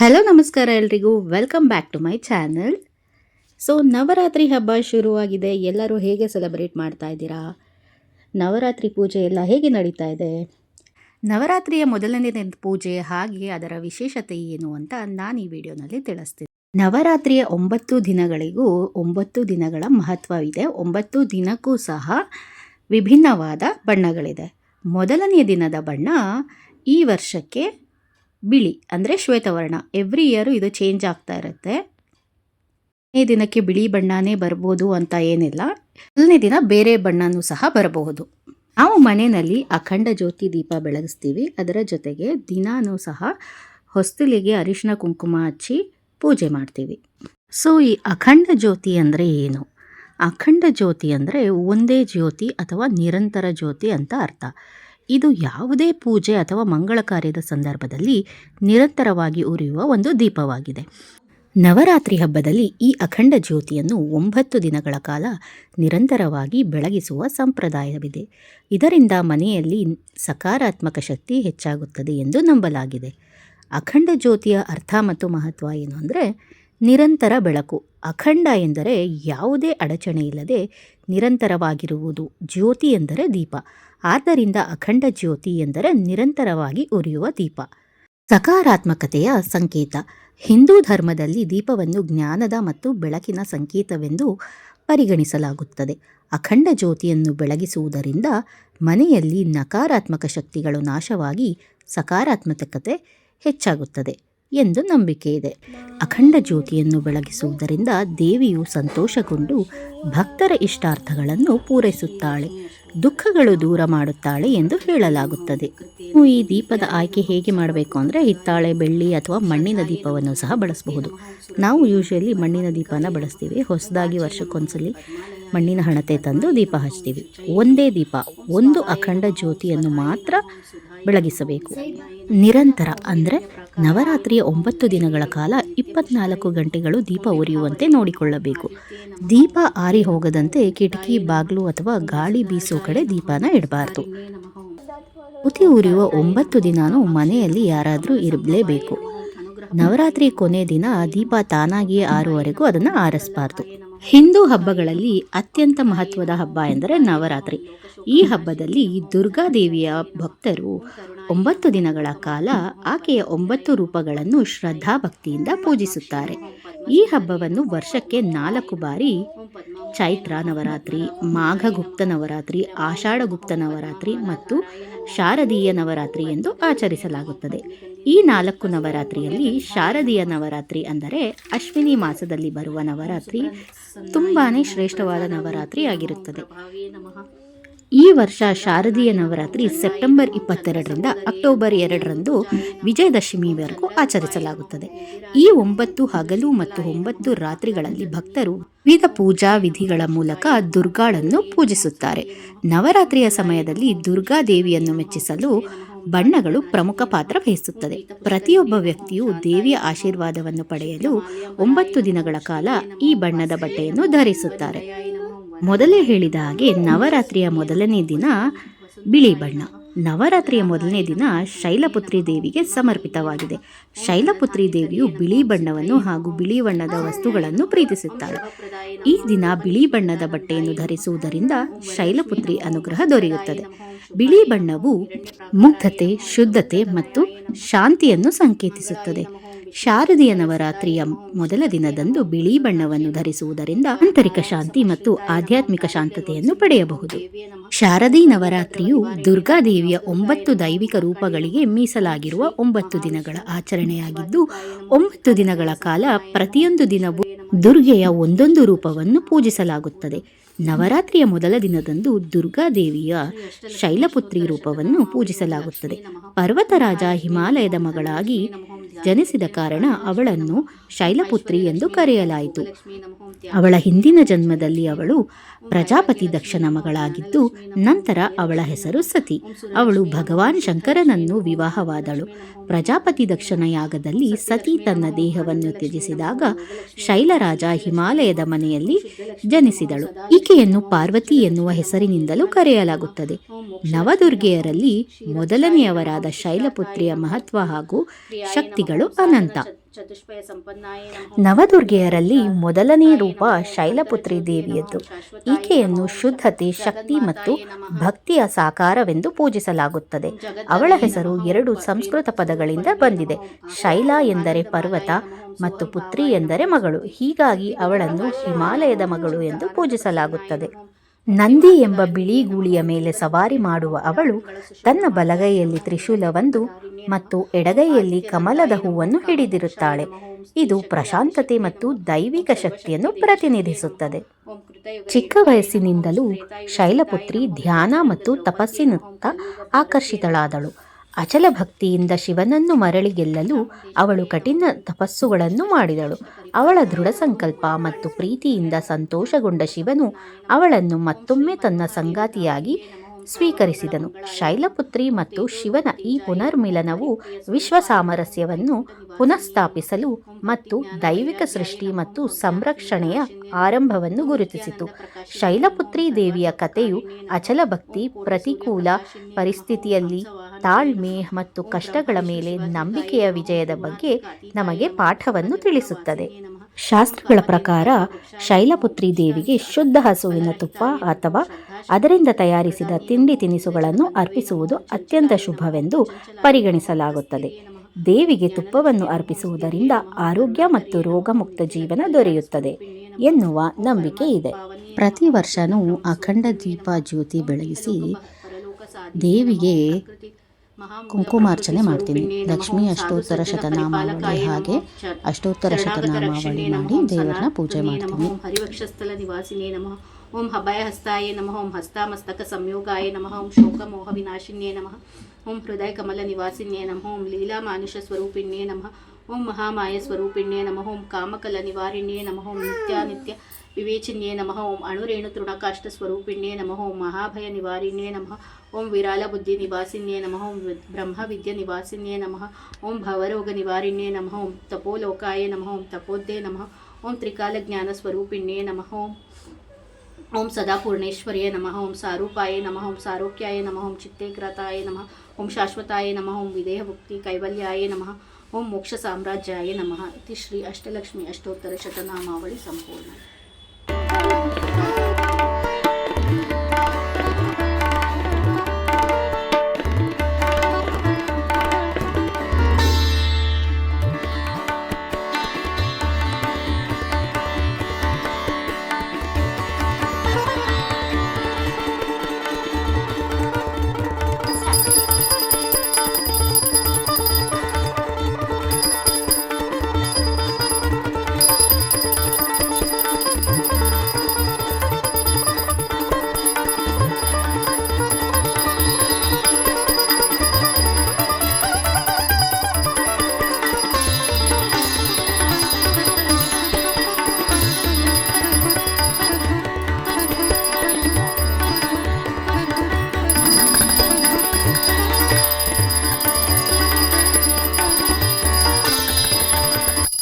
Hello ನಮಸ್ಕಾರ ಎಲ್ರಿಗೂ. Welcome back to my channel so Navaratri ಹಬ್ಬ ಶುರುವಾಗಿದೆ. ಎಲ್ಲರೂ ಹೇಗೆ ಸೆಲೆಬ್ರೇಟ್ ಮಾಡ್ತಾ ಇದ್ದೀರಾ? ನವರಾತ್ರಿ ಪೂಜೆ ಎಲ್ಲ ಹೇಗೆ ನಡೀತಾ ಇದೆ? ನವರಾತ್ರಿಯ ಮೊದಲನೇ ಪೂಜೆ ಹಾಗೆ ಅದರ ವಿಶೇಷತೆ ಏನು ಅಂತ ನಾನು ಈ ವಿಡಿಯೋನಲ್ಲಿ ತಿಳಿಸ್ತೀನಿ. ನವರಾತ್ರಿಯ ಒಂಬತ್ತು ದಿನಗಳಿಗೂ ಒಂಬತ್ತು ದಿನಗಳ ಮಹತ್ವವಿದೆ. ಒಂಬತ್ತು ದಿನಕ್ಕೂ ಸಹ ವಿಭಿನ್ನವಾದ ಬಣ್ಣಗಳಿದೆ. ಮೊದಲನೆಯ ದಿನದ ಬಣ್ಣ ಈ ವರ್ಷಕ್ಕೆ ಬಿಳಿ ಅಂದರೆ ಶ್ವೇತವರ್ಣ. ಎವ್ರಿ ಇಯರು ಇದು ಚೇಂಜ್ ಆಗ್ತಾ ಇರುತ್ತೆ. ಈ ದಿನಕ್ಕೆ ಬಿಳಿ ಬಣ್ಣನೇ ಬರ್ಬೋದು ಅಂತ ಏನಿಲ್ಲ. ಮೊದಲನೇ ದಿನ ಬೇರೆ ಬಣ್ಣನೂ ಸಹ ಬರಬಹುದು. ನಾವು ಮನೆಯಲ್ಲಿ ಅಖಂಡ ಜ್ಯೋತಿ ದೀಪ ಬೆಳಗಿಸ್ತೀವಿ. ಅದರ ಜೊತೆಗೆ ದಿನಾನೂ ಸಹ ಹೊಸ್ತಿಲಿಗೆ ಅರಿಶಿನ ಕುಂಕುಮ ಹಚ್ಚಿ ಪೂಜೆ ಮಾಡ್ತೀವಿ. ಸೊ ಈ ಅಖಂಡ ಜ್ಯೋತಿ ಅಂದರೆ ಏನು? ಅಖಂಡ ಜ್ಯೋತಿ ಅಂದರೆ ಒಂದೇ ಜ್ಯೋತಿ ಅಥವಾ ನಿರಂತರ ಜ್ಯೋತಿ ಅಂತ ಅರ್ಥ. ಇದು ಯಾವುದೇ ಪೂಜೆ ಅಥವಾ ಮಂಗಳ ಕಾರ್ಯದ ಸಂದರ್ಭದಲ್ಲಿ ನಿರಂತರವಾಗಿ ಉರಿಯುವ ಒಂದು ದೀಪವಾಗಿದೆ. ನವರಾತ್ರಿ ಹಬ್ಬದಲ್ಲಿ ಈ ಅಖಂಡ ಜ್ಯೋತಿಯನ್ನು ಒಂಬತ್ತು ದಿನಗಳ ಕಾಲ ನಿರಂತರವಾಗಿ ಬೆಳಗಿಸುವ ಸಂಪ್ರದಾಯವಿದೆ. ಇದರಿಂದ ಮನೆಯಲ್ಲಿ ಸಕಾರಾತ್ಮಕ ಶಕ್ತಿ ಹೆಚ್ಚಾಗುತ್ತದೆ ಎಂದು ನಂಬಲಾಗಿದೆ. ಅಖಂಡ ಜ್ಯೋತಿಯ ಅರ್ಥ ಮತ್ತು ಮಹತ್ವ ಏನು ಅಂದರೆ ನಿರಂತರ ಬೆಳಕು. ಅಖಂಡ ಎಂದರೆ ಯಾವುದೇ ಅಡಚಣೆ ಇಲ್ಲದೆ ನಿರಂತರವಾಗಿರುವುದು. ಜ್ಯೋತಿ ಎಂದರೆ ದೀಪ. ಆದ್ದರಿಂದ ಅಖಂಡ ಜ್ಯೋತಿ ಎಂದರೆ ನಿರಂತರವಾಗಿ ಉರಿಯುವ ದೀಪ. ಸಕಾರಾತ್ಮಕತೆಯ ಸಂಕೇತ. ಹಿಂದೂ ಧರ್ಮದಲ್ಲಿ ದೀಪವನ್ನು ಜ್ಞಾನದ ಮತ್ತು ಬೆಳಕಿನ ಸಂಕೇತವೆಂದು ಪರಿಗಣಿಸಲಾಗುತ್ತದೆ. ಅಖಂಡ ಜ್ಯೋತಿಯನ್ನು ಬೆಳಗಿಸುವುದರಿಂದ ಮನೆಯಲ್ಲಿ ನಕಾರಾತ್ಮಕ ಶಕ್ತಿಗಳು ನಾಶವಾಗಿ ಸಕಾರಾತ್ಮಕತೆ ಹೆಚ್ಚಾಗುತ್ತದೆ. ಎಂದು ನಂಬಿಕೆ ಇದೆ. ಅಖಂಡ ಜ್ಯೋತಿಯನ್ನು ಬೆಳಗಿಸುವುದರಿಂದ ದೇವಿಯು ಸಂತೋಷಗೊಂಡು ಭಕ್ತರ ಇಷ್ಟಾರ್ಥಗಳನ್ನು ಪೂರೈಸುತ್ತಾಳೆ, ದುಃಖಗಳು ದೂರ ಮಾಡುತ್ತಾಳೆ ಎಂದು ಹೇಳಲಾಗುತ್ತದೆ. ಈ ದೀಪದ ಆಯ್ಕೆ ಹೇಗೆ ಮಾಡಬೇಕು ಅಂದರೆ ಹಿತ್ತಾಳೆ, ಬೆಳ್ಳಿ ಅಥವಾ ಮಣ್ಣಿನ ದೀಪವನ್ನು ಸಹ ಬಳಸಬಹುದು. ನಾವು ಯೂಶಲಿ ಮಣ್ಣಿನ ದೀಪನ ಬಳಸ್ತೀವಿ. ಹೊಸದಾಗಿ ವರ್ಷಕ್ಕೊಂದ್ಸಲಿ ಮಣ್ಣಿನ ಹಣತೆ ತಂದು ದೀಪ ಹಚ್ತೀವಿ. ಒಂದೇ ದೀಪ, ಒಂದು ಅಖಂಡ ಜ್ಯೋತಿಯನ್ನು ಮಾತ್ರ ಬೆಳಗಿಸಬೇಕು. ನಿರಂತರ ಅಂದರೆ ನವರಾತ್ರಿಯ ಒಂಬತ್ತು ದಿನಗಳ ಕಾಲ ಇಪ್ಪತ್ನಾಲ್ಕು ಗಂಟೆಗಳು ದೀಪ ಉರಿಯುವಂತೆ ನೋಡಿಕೊಳ್ಳಬೇಕು. ದೀಪ ಆರಿ ಹೋಗದಂತೆ ಕಿಟಕಿ, ಬಾಗಿಲು ಅಥವಾ ಗಾಳಿ ಬೀಸೋ ಕಡೆ ದೀಪನ ಇಡಬಾರ್ದು. ಉತಿ ಉರಿಯುವ ಒಂಬತ್ತು ದಿನಾನೂ ಮನೆಯಲ್ಲಿ ಯಾರಾದರೂ ಇರಲೇಬೇಕು. ನವರಾತ್ರಿ ಕೊನೆ ದಿನ ದೀಪ ತಾನಾಗಿಯೇ ಆರುವರೆಗೂ ಅದನ್ನು ಆರಿಸಬಾರ್ದು. ಹಿಂದೂ ಹಬ್ಬಗಳಲ್ಲಿ ಅತ್ಯಂತ ಮಹತ್ವದ ಹಬ್ಬ ಎಂದರೆ ನವರಾತ್ರಿ. ಈ ಹಬ್ಬದಲ್ಲಿ ದುರ್ಗಾದೇವಿಯ ಭಕ್ತರು ಒಂಬತ್ತು ದಿನಗಳ ಕಾಲ ಆಕೆಯ ಒಂಬತ್ತು ರೂಪಗಳನ್ನು ಶ್ರದ್ಧಾಭಕ್ತಿಯಿಂದ ಪೂಜಿಸುತ್ತಾರೆ. ಈ ಹಬ್ಬವನ್ನು ವರ್ಷಕ್ಕೆ ನಾಲ್ಕು ಬಾರಿ ಚೈತ್ರ ನವರಾತ್ರಿ, ಮಾಘಗುಪ್ತ ನವರಾತ್ರಿ, ಆಷಾಢಗುಪ್ತ ನವರಾತ್ರಿ ಮತ್ತು ಶಾರದೀಯ ನವರಾತ್ರಿ ಎಂದು ಆಚರಿಸಲಾಗುತ್ತದೆ. ಈ ನಾಲ್ಕು ನವರಾತ್ರಿಯಲ್ಲಿ ಶಾರದೀಯ ನವರಾತ್ರಿ ಅಂದರೆ ಅಶ್ವಿನಿ ಮಾಸದಲ್ಲಿ ಬರುವ ನವರಾತ್ರಿ ತುಂಬಾ ಶ್ರೇಷ್ಠವಾದ ನವರಾತ್ರಿ ಆಗಿರುತ್ತದೆ. ಈ ವರ್ಷ ಶಾರದೀಯ ನವರಾತ್ರಿ ಸೆಪ್ಟೆಂಬರ್ ಇಪ್ಪತ್ತೆರಡರಿಂದ ಅಕ್ಟೋಬರ್ ಎರಡರಂದು ವಿಜಯದಶಮಿವರೆಗೂ ಆಚರಿಸಲಾಗುತ್ತದೆ. ಈ ಒಂಬತ್ತು ಹಗಲು ಮತ್ತು ಒಂಬತ್ತು ರಾತ್ರಿಗಳಲ್ಲಿ ಭಕ್ತರು ವಿವಿಧ ಪೂಜಾ ವಿಧಿಗಳ ಮೂಲಕ ದುರ್ಗಾಳನ್ನು ಪೂಜಿಸುತ್ತಾರೆ. ನವರಾತ್ರಿಯ ಸಮಯದಲ್ಲಿ ದುರ್ಗಾ ದೇವಿಯನ್ನು ಮೆಚ್ಚಿಸಲು ಬಣ್ಣಗಳು ಪ್ರಮುಖ ಪಾತ್ರ ವಹಿಸುತ್ತದೆ. ಪ್ರತಿಯೊಬ್ಬ ವ್ಯಕ್ತಿಯು ದೇವಿಯ ಆಶೀರ್ವಾದವನ್ನು ಪಡೆಯಲು ಒಂಬತ್ತು ದಿನಗಳ ಕಾಲ ಈ ಬಣ್ಣದ ಬಟ್ಟೆಯನ್ನು ಧರಿಸುತ್ತಾರೆ. ಮೊದಲೇ ಹೇಳಿದ ಹಾಗೆ ನವರಾತ್ರಿಯ ಮೊದಲನೇ ದಿನ ಬಿಳಿ ಬಣ್ಣ ನವರಾತ್ರಿಯ ಮೊದಲನೇ ದಿನ ಶೈಲಪುತ್ರಿ ದೇವಿಗೆ ಸಮರ್ಪಿತವಾಗಿದೆ. ಶೈಲಪುತ್ರಿ ದೇವಿಯು ಬಿಳಿ ಬಣ್ಣವನ್ನು ಹಾಗೂ ಬಿಳಿ ಬಣ್ಣದ ವಸ್ತುಗಳನ್ನು ಪ್ರೀತಿಸುತ್ತಾಳೆ. ಈ ದಿನ ಬಿಳಿ ಬಣ್ಣದ ಬಟ್ಟೆಯನ್ನು ಧರಿಸುವುದರಿಂದ ಶೈಲಪುತ್ರಿ ಅನುಗ್ರಹ ದೊರೆಯುತ್ತದೆ. ಬಿಳಿ ಬಣ್ಣವು ಮುಗ್ಧತೆ, ಶುದ್ಧತೆ ಮತ್ತು ಶಾಂತಿಯನ್ನು ಸಂಕೇತಿಸುತ್ತದೆ. ಶಾರದೀಯ ನವರಾತ್ರಿಯ ಮೊದಲ ದಿನದಂದು ಬಿಳಿ ಬಣ್ಣವನ್ನು ಧರಿಸುವುದರಿಂದ ಆಂತರಿಕ ಶಾಂತಿ ಮತ್ತು ಆಧ್ಯಾತ್ಮಿಕ ಶಾಂತತೆಯನ್ನು ಪಡೆಯಬಹುದು. ಶಾರದೀ ನವರಾತ್ರಿಯು ದುರ್ಗಾದೇವಿಯ ಒಂಬತ್ತು ದೈವಿಕ ರೂಪಗಳಿಗೆ ಮೀಸಲಾಗಿರುವ ಒಂಬತ್ತು ದಿನಗಳ ಆಚರಣೆಯಾಗಿದ್ದು, ಒಂಬತ್ತು ದಿನಗಳ ಕಾಲ ಪ್ರತಿಯೊಂದು ದಿನವೂ ದುರ್ಗೆಯ ಒಂದೊಂದು ರೂಪವನ್ನು ಪೂಜಿಸಲಾಗುತ್ತದೆ. ನವರಾತ್ರಿಯ ಮೊದಲ ದಿನದಂದು ದುರ್ಗಾದೇವಿಯ ಶೈಲಪುತ್ರಿ ರೂಪವನ್ನು ಪೂಜಿಸಲಾಗುತ್ತದೆ. ಪರ್ವತರಾಜ ಹಿಮಾಲಯದ ಮಗಳಾಗಿ ಜನಿಸಿದ ಕಾರಣ ಅವಳನ್ನು ಶೈಲಪುತ್ರಿ ಎಂದು ಕರೆಯಲಾಯಿತು. ಅವಳ ಹಿಂದಿನ ಜನ್ಮದಲ್ಲಿ ಅವಳು ಪ್ರಜಾಪತಿ ದಕ್ಷನ ಮಗಳಾಗಿದ್ದು, ನಂತರ ಅವಳ ಹೆಸರು ಸತಿ. ಅವಳು ಭಗವಾನ್ ಶಂಕರನನ್ನು ವಿವಾಹವಾದಳು. ಪ್ರಜಾಪತಿ ದಕ್ಷನ ಯಾಗದಲ್ಲಿ ಸತಿ ತನ್ನ ದೇಹವನ್ನು ತ್ಯಜಿಸಿದಾಗ ಶೈಲರಾಜ ಹಿಮಾಲಯದ ಮನೆಯಲ್ಲಿ ಜನಿಸಿದಳು. ಈಕೆಯನ್ನು ಪಾರ್ವತಿ ಎನ್ನುವ ಹೆಸರಿನಿಂದಲೂ ಕರೆಯಲಾಗುತ್ತದೆ. ನವದುರ್ಗೆಯರಲ್ಲಿ ಮೊದಲನೆಯವರಾದ ಶೈಲಪುತ್ರಿಯ ಮಹತ್ವ ಹಾಗೂ ಶಕ್ತಿಗಳು ಅನಂತ. ಚತುಷ್ಪಯ ಸಂಪನ್ನಾಯ ನವದುರ್ಗೆಯರಲ್ಲಿ ಮೊದಲನೇ ರೂಪ ಶೈಲಪುತ್ರಿ ದೇವಿಯದ್ದು. ಈಕೆಯನ್ನು ಶುದ್ಧತೆ ಶಕ್ತಿ ಮತ್ತು ಭಕ್ತಿಯ ಸಾಕಾರವೆಂದು ಪೂಜಿಸಲಾಗುತ್ತದೆ. ಅವಳ ಹೆಸರು ಎರಡು ಸಂಸ್ಕೃತ ಪದಗಳಿಂದ ಬಂದಿದೆ. ಶೈಲ ಎಂದರೆ ಪರ್ವತ ಮತ್ತು ಪುತ್ರಿ ಎಂದರೆ ಮಗಳು. ಹೀಗಾಗಿ ಅವಳನ್ನು ಹಿಮಾಲಯದ ಮಗಳು ಎಂದು ಪೂಜಿಸಲಾಗುತ್ತದೆ. ನಂದಿ ಎಂಬ ಬಿಳಿ ಗೂಳಿಯ ಮೇಲೆ ಸವಾರಿ ಮಾಡುವ ಅವಳು ತನ್ನ ಬಲಗೈಯಲ್ಲಿ ತ್ರಿಶೂಲವೊಂದು ಮತ್ತು ಎಡಗೈಯಲ್ಲಿ ಕಮಲದ ಹೂವನ್ನು ಹಿಡಿದಿರುತ್ತಾಳೆ. ಇದು ಪ್ರಶಾಂತತೆ ಮತ್ತು ದೈವಿಕ ಶಕ್ತಿಯನ್ನು ಪ್ರತಿನಿಧಿಸುತ್ತದೆ. ಚಿಕ್ಕ ವಯಸ್ಸಿನಿಂದಲೂ ಶೈಲಪುತ್ರಿ ಧ್ಯಾನ ಮತ್ತು ತಪಸ್ಸಿನತ್ತ ಆಕರ್ಷಿತಳಾದಳು. ಅಚಲ ಭಕ್ತಿಯಿಂದ ಶಿವನನ್ನು ಮರಳಿ ಗೆಲ್ಲಲು ಅವಳು ಕಠಿಣ ತಪಸ್ಸುಗಳನ್ನು ಮಾಡಿದಳು. ಅವಳ ದೃಢ ಸಂಕಲ್ಪ ಮತ್ತು ಪ್ರೀತಿಯಿಂದ ಸಂತೋಷಗೊಂಡ ಶಿವನು ಅವಳನ್ನು ಮತ್ತೊಮ್ಮೆ ತನ್ನ ಸಂಗಾತಿಯಾಗಿ ಸ್ವೀಕರಿಸಿದನು. ಶೈಲಪುತ್ರಿ ಮತ್ತು ಶಿವನ ಈ ಪುನರ್ಮಿಲನವು ವಿಶ್ವ ಸಾಮರಸ್ಯವನ್ನು ಪುನಃಸ್ಥಾಪಿಸಲು ಮತ್ತು ದೈವಿಕ ಸೃಷ್ಟಿ ಮತ್ತು ಸಂರಕ್ಷಣೆಯ ಆರಂಭವನ್ನು ಗುರುತಿಸಿತು. ಶೈಲಪುತ್ರಿ ದೇವಿಯ ಕಥೆಯು ಅಚಲ ಭಕ್ತಿ ಪ್ರತಿಕೂಲ ಪರಿಸ್ಥಿತಿಯಲ್ಲಿ ತಾಳ್ಮೆ ಮತ್ತು ಕಷ್ಟಗಳ ಮೇಲೆ ನಂಬಿಕೆಯ ವಿಜಯದ ಬಗ್ಗೆ ನಮಗೆ ಪಾಠವನ್ನು ತಿಳಿಸುತ್ತದೆ. ಶಾಸ್ತ್ರಗಳ ಪ್ರಕಾರ ಶೈಲಪುತ್ರಿ ದೇವಿಗೆ ಶುದ್ಧ ಹಸುವಿನ ತುಪ್ಪ ಅಥವಾ ಅದರಿಂದ ತಯಾರಿಸಿದ ತಿಂಡಿ ತಿನಿಸುಗಳನ್ನು ಅರ್ಪಿಸುವುದು ಅತ್ಯಂತ ಶುಭವೆಂದು ಪರಿಗಣಿಸಲಾಗುತ್ತದೆ. ದೇವಿಗೆ ತುಪ್ಪವನ್ನು ಅರ್ಪಿಸುವುದರಿಂದ ಆರೋಗ್ಯ ಮತ್ತು ರೋಗಮುಕ್ತ ಜೀವನ ದೊರೆಯುತ್ತದೆ ಎನ್ನುವ ನಂಬಿಕೆ ಇದೆ. ಪ್ರತಿ ವರ್ಷನೂ ಅಖಂಡ ದೀಪ ಜ್ಯೋತಿ ಬೆಳಗಿಸಿ ದೇವಿಗೆ ಕುಂಕುಮಾರ್ಚನೆ ಮಾಡ್ತೀನಿ. ಲಕ್ಷ್ಮಿ ಅಷ್ಟೋತ್ತರ ಶತನಾಮಾವಳಿ ಹಾಗೆ ಅಷ್ಟೋತ್ತರ ಶತನಾಮಾವಳಿ ಮಾಡಿ ದೇವರನ್ನ ಪೂಜೆ ಮಾಡ್ತೀನಿ. ಹರಿವಕ್ಷಸ್ಥಲ ನಿವಾಸಿನೇ ನಮಃ ಓಂ ಹಸ್ತಾಯ ನಮಃ, ಓಂ ಹಸ್ತಾಮಸ್ತಕ ಸಂಯೋಗಾಯ ನಮಃ, ಓಂ ಶೋಕ ಮೋಹ ವಿನಾಶಿನ್ಯೇ ನಮಃ, ಓಂ ಹೃದಯ ಕಮಲ ನಿವಾಸಿನ್ಯೇ ನಮಃ, ಓಂ ಲೀಲಾ ಮಾನುಷ ಸ್ವರೂಪಿಣ್ಯೇ ನಮಃ, ಓಂ ಮಹಾಮಾಯ ಸ್ವರೂಪಿಣ್ಯೇ ನಮಃ, ಓಂ ಕಾಮಕಲ ನಿವಾರಿಣ್ಯೇ ನಮಃ, ಓಂ ನಿತ್ಯಾನಿತ್ಯ ವಿವೇಚಿನ್ಯೇ ನಮಃ ಓಂ ಅಣುರೇಣು ತೃಣಕಾಷ್ಟ ಸ್ವರೂಪಿಣ್ಯೇ ನಮಃ ಓಂ ಮಹಾಭಯ ನಿವಾರಿಣ್ಯೇ ನಮಃ ಓಂ ವಿರಾಲ ಬುದ್ಧಿ ನಿವಾಸಿನ್ಯೇ ನಮಃ ಓಂ ವಿ- ಬ್ರಹ್ಮ ವಿದ್ಯೆ ನಿವಾಸಿನ್ಯೇ ನಮಃ ಓಂ ಭವರೋಗ ನಿವಾರಿಣ್ಯೇ ನಮಃ ಓಂ ತಪೋಲೋಕಾಯ ನಮಃ ಓಂ ತಪೋದ್ದೇ ನಮಃ ಓಂ ತ್ರಿಕಾಲ ಜ್ಞಾನ ಸ್ವರೂಪಿಣ್ಯೇ ನಮಃ ಓಂ ಓಂ ಸದಾ ಪೂರ್ಣೇಶ್ವರ್ಯೇ ನಮಃ ಓಂ ಸಾರೂಪಾಯ ನಮಃ ಓಂ ಸಾರೋಗ್ಯಾಯ ನಮಃ ಓಂ ಚಿತ್ತೇಗ್ರತಾಯ ನಮಃ ಓಂ ಶಾಶ್ವತಾಯ ನಮಃ ಓಂ ವಿದೇಹ ಮುಕ್ತಿ ಕೈವಲ್ಯಾಯ ನಮಃ ಓಂ ಮೋಕ್ಷ ಸಾಮ್ರಾಜ್ಯಾಯ ನಮಃ ಇತಿ ಶ್ರೀ ಅಷ್ಟಲಕ್ಷ್ಮಿ ಅಷ್ಟೋತ್ತರ Thank you.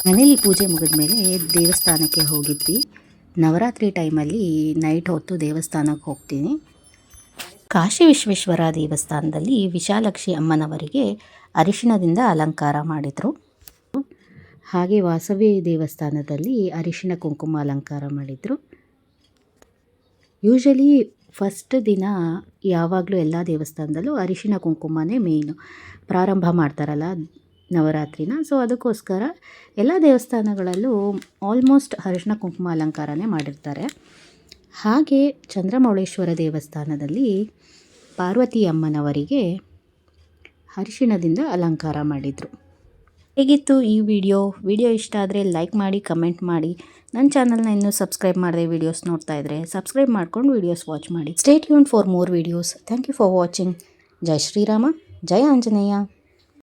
ಮನೇಲಿ ಪೂಜೆ ಮುಗಿದ ಮೇಲೆ ದೇವಸ್ಥಾನಕ್ಕೆ ಹೋಗಿದ್ವಿ. ನವರಾತ್ರಿ ಟೈಮಲ್ಲಿ ನೈಟ್ ಹೊತ್ತು ದೇವಸ್ಥಾನಕ್ಕೆ ಹೋಗ್ತೀನಿ. ಕಾಶಿ ವಿಶ್ವೇಶ್ವರ ದೇವಸ್ಥಾನದಲ್ಲಿ ವಿಶಾಲಕ್ಷಿ ಅಮ್ಮನವರಿಗೆ ಅರಿಶಿಣದಿಂದ ಅಲಂಕಾರ ಮಾಡಿದರು. ಹಾಗೆ ವಾಸವಿ ದೇವಸ್ಥಾನದಲ್ಲಿ ಅರಿಶಿಣ ಕುಂಕುಮ ಅಲಂಕಾರ ಮಾಡಿದರು. ಯೂಶಲಿ ಫಸ್ಟ್ ದಿನ ಯಾವಾಗಲೂ ಎಲ್ಲ ದೇವಸ್ಥಾನದಲ್ಲೂ ಅರಿಶಿಣ ಕುಂಕುಮನೇ ಮೇಯ್ನು ಪ್ರಾರಂಭ ಮಾಡ್ತಾರಲ್ಲ ನವರಾತ್ರಿನ. ಸೊ ಅದಕ್ಕೋಸ್ಕರ ಎಲ್ಲ ದೇವಸ್ಥಾನಗಳಲ್ಲೂ ಆಲ್ಮೋಸ್ಟ್ ಅರಿಶಿನ ಕುಂಕುಮ ಅಲಂಕಾರನೇ ಮಾಡಿರ್ತಾರೆ. ಹಾಗೆ ಚಂದ್ರಮೌಳೇಶ್ವರ ದೇವಸ್ಥಾನದಲ್ಲಿ ಪಾರ್ವತಿ ಅಮ್ಮನವರಿಗೆ ಅರಿಶಿಣದಿಂದ ಅಲಂಕಾರ ಮಾಡಿದರು. ಹೇಗಿತ್ತು ಈ ವಿಡಿಯೋ? ವಿಡಿಯೋ ಇಷ್ಟ ಆದರೆ ಲೈಕ್ ಮಾಡಿ ಕಮೆಂಟ್ ಮಾಡಿ. ನನ್ನ ಚಾನಲ್ನ ಇನ್ನೂ ಸಬ್ಸ್ಕ್ರೈಬ್ ಮಾಡದೆ ವೀಡಿಯೋಸ್ ನೋಡ್ತಾ ಇದ್ದರೆ ಸಬ್ಸ್ಕ್ರೈಬ್ ಮಾಡ್ಕೊಂಡು ವೀಡಿಯೋಸ್ ವಾಚ್ ಮಾಡಿ. Stay ಯೂನ್ for more videos thank you for watching ಜೈ ಶ್ರೀರಾಮ, ಜೈ ಆಂಜನೇಯ.